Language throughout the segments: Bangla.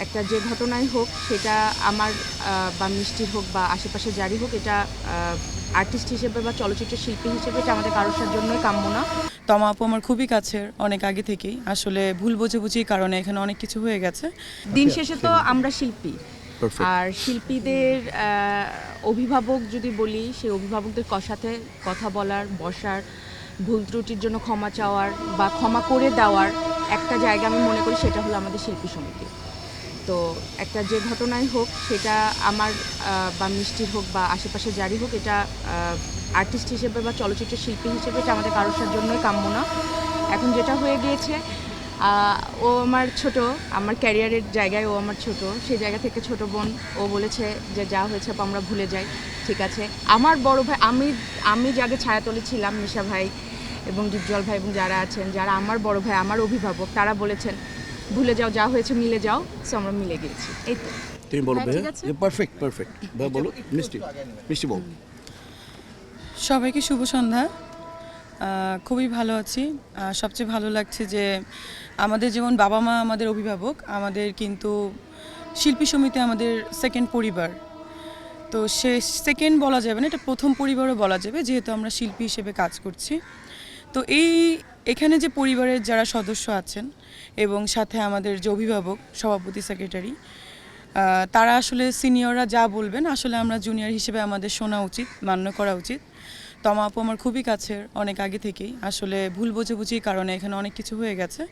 একটা যে ঘটনাই হোক সেটা আমার বা মিষ্টির হোক বা আশেপাশে যারই হোক এটা আর্টিস্ট হিসেবে বা চলচ্চিত্র শিল্পী হিসেবে এটা আমাদের কারোর জন্যই কাম্য না। তমা আপু আমার খুবই কাছের অনেক আগে থেকেই। আসলে ভুল বোঝাবুঝির কারণে এখানে অনেক কিছু হয়ে গেছে। দিন শেষে তো আমরা শিল্পী। আর শিল্পীদের অভিভাবক যদি বলি সেই অভিভাবকদের ক- সাথে কথা বলার বসার ভুল ত্রুটির জন্য ক্ষমা চাওয়ার বা ক্ষমা করে দেওয়ার একটা জায়গা আমি মনে করি সেটা হলো আমাদের শিল্পী সমিতি। তো একটা যে ঘটনাই হোক, সেটা আমার বা মিষ্টির হোক বা আশেপাশে যারই হোক, এটা আর্টিস্ট হিসেবে বা চলচ্চিত্র শিল্পী হিসেবে এটা আমাদের কারোর জন্যই কাম্য না। এখন যেটা হয়ে গিয়েছে ও আমার ছোট, আমার ক্যারিয়ারের জায়গায় ও আমার ছোট সেই জায়গা থেকে ছোট বোন, ও বলেছে যে যা হয়েছে আমরা ভুলে যাই, ঠিক আছে। আমার বড় ভাই, আমি আমি যাকে ছায়াতলে ছিলাম, নিশা ভাই এবং ডিপজল ভাই এবং যারা আছেন, যারা আমার বড় ভাই, আমার অভিভাবক, তারা বলেছেন ভুলে যাও যা হয়েছে মিলে যাও। সো আমরা মিলে গিয়েছি। এই তো। তুমি বলো ভাইয়া। ঠিক আছে। পারফেক্ট পারফেক্ট বলো মিষ্টি। মিষ্টি বল। সবাইকে শুভ সন্ধ্যা। খুবই ভালো আছি। সবচেয়ে ভালো লাগছে যে আমাদের যেমন বাবা মা আমাদের অভিভাবক আমাদের কিন্তু শিল্পী সমিতি আমাদের সেকেন্ড পরিবার। তো সে সেকেন্ড বলা যাবে না এটা প্রথম পরিবারও বলা যাবে যেহেতু আমরা শিল্পী হিসেবে কাজ করছি। তো এই এখানে যে পরিবারের যারা সদস্য আছেন এবং সাথে আমাদের যে অভিভাবক, সভাপতি সেক্রেটারি তারা আসলে সিনিয়ররা যা বলবেন আসলে আমরা জুনিয়র হিসেবে আমাদের শোনা উচিত, মান্য করা উচিত। তমা আপু আমার খুবই কাছের, অনেক আগে থেকেই। আসলে ভুল বোঝাবুঝির কারণে এখানে অনেক কিছু হয়ে গেছে।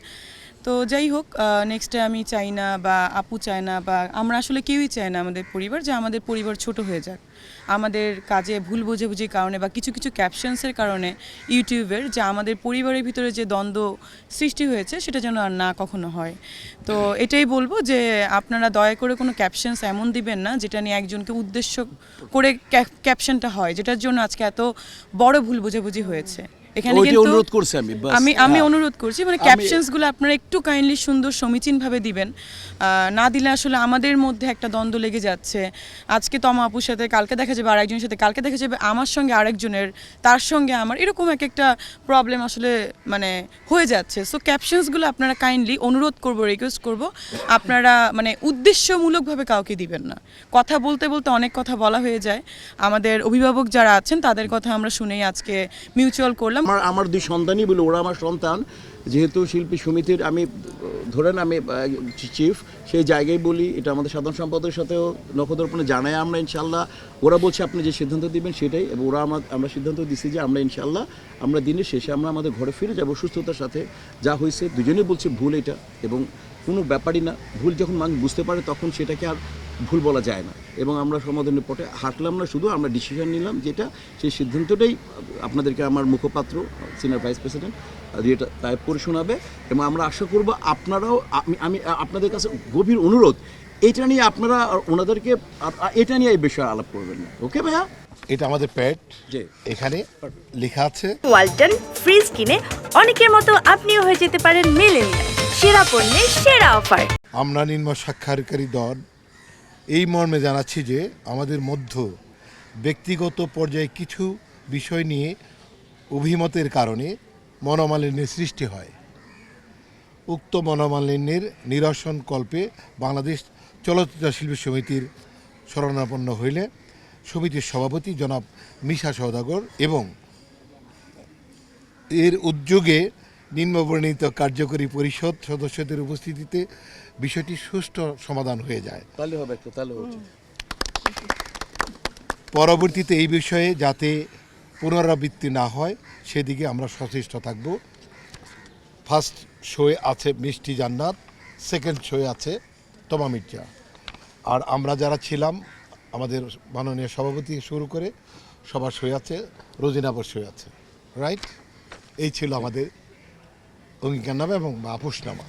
তো যাই হোক নেক্সটে আমি চাই না বা আপু চায় না বা আমরা আসলে কেউই চাই না আমাদের পরিবার, যে আমাদের পরিবার ছোট হয়ে যাক। আমাদের কাজে ভুল বোঝাবুঝির কারণে বা কিছু কিছু ক্যাপশনসের কারণে ইউটিউবের যে আমাদের পরিবারের ভিতরে যে দ্বন্দ্ব সৃষ্টি হয়েছে, সেটা যেন আর না কখনো হয়। তো এটাই বলব যে আপনারা দয়া করে কোনো ক্যাপশনস এমন দিবেন না, যেটা নিয়ে একজনকে উদ্দেশ্য করে ক্যাপশনটা হয়, যেটার জন্য আজকে এত বড় ভুল বোঝাবুঝি হয়েছে। এখানে কিন্তু অনুরোধ করছি আমি আমি আমি হ্যাঁ। অনুরোধ করছি মানে ক্যাপশনসগুলো আপনারা একটু কাইন্ডলি সুন্দর সমীচীনভাবে দিবেন। না দিলে আসলে আমাদের মধ্যে একটা দ্বন্দ্ব লেগে যাচ্ছে। আজকে তমা আপুর সাথে কালকে দেখা যাবে আরেকজনের সাথে কালকে দেখা যাবে আমার সঙ্গে আরেকজনের তার সঙ্গে আমার এরকম এক একটা প্রবলেম আসলে মানে হয়ে যাচ্ছে। সো ক্যাপশনসগুলো আপনারা কাইন্ডলি অনুরোধ করব রিকোয়েস্ট করব আপনারা মানে উদ্দেশ্যমূলকভাবে কাউকে দিবেন না। কথা বলতে বলতে অনেক কথা বলা হয়ে যায়। আমাদের অভিভাবক যারা আছেন তাদের কথা আমরা শুনেই আজকে মিউচুয়াল করলাম। আমার আমার দুই সন্তানই বলি, ওরা আমার সন্তান। যেহেতু শিল্পী সমিতির, আমি, ধরেন আমি চিফ সেই জায়গায় বলি, এটা আমাদের সাধারণ সম্পাদকের সাথেও নখদর্পণে জানাই আমরা ইনশাল্লাহ ওরা বলছে, আপনি যে সিদ্ধান্ত দিবেন সেটাই। এবং ওরা আমার আমরা সিদ্ধান্ত দিচ্ছি যে আমরা ইনশাল্লাহ আমরা দিনের শেষে আমরা আমাদের ঘরে ফিরে যাব সুস্থতার সাথে। যা হয়েছে দুজনেই বলছে, ভুল এটা। এবং কোনো ব্যাপারই না। ভুল যখন মানুষ বুঝতে পারে, তখন সেটাকে আর ভুল বলা যায় না। এবং আমরা সমাধানের পথে হাঁটলাম না শুধু আমরা ডিসিশন নিলাম যেটা সেই সিদ্ধান্তটাই আপনাদেরকে আমার মুখপাত্র সিনিয়র ভাইস প্রেসিডেন্ট যেটা তাই পড়ে শোনাবে। এবং আমরা আশা করব আপনারাও আমি আমি আপনাদের কাছে গভীর অনুরোধ এটা নিয়ে আপনারা ওনাদেরকে এটা নিয়ে এই বিষয়ে আলাপ করবেন না। ওকে ভাইয়া? এটা আমাদের প্যাড জি। এখানে লেখা আছে ওয়ালটন ফ্রিজ কিনে অনেকের মতো আপনিও হয়ে যেতে পারেন মেলেনিয়া সেরা পণ্যের সেরা অফার। আমরা নিম্ন সাক্ষাৎকারী দল এই মর্মে জানাচ্ছি যে আমাদের মধ্য ব্যক্তিগত পর্যায়ে কিছু বিষয় নিয়ে অভিমতের কারণে মনোমালিন্যের সৃষ্টি হয়। উক্ত মনোমালিন্যের নিরসন কল্পে বাংলাদেশ চলচ্চিত্র শিল্পী সমিতির শরণাপন্ন হইলে সমিতির সভাপতি জনাব মিশা সওদাগর এবং এর উদ্যোগে নিম্নবর্ণিত কার্যকরী পরিষদ সদস্যদের উপস্থিতিতে বিষয়টি সুষ্ঠু সমাধান হয়ে যায়। তাহলে হবে একটু তাহলে পরবর্তীতে এই বিষয়ে যাতে পুনরাবৃত্তি না হয় সেদিকে আমরা সচেষ্ট থাকব। ফার্স্ট শোয়ে আছে মিষ্টি জান্নাত সেকেন্ড শোয়ে আছে তমা মির্জা। আর আমরা যারা ছিলাম আমাদের মাননীয় সভাপতি শুরু করে সবার শোয়ে আছে রোজিনাবর শোয়ে আছে। রাইট এই ছিল আমাদের অঙ্গীকারনামা এবং আপোষনামা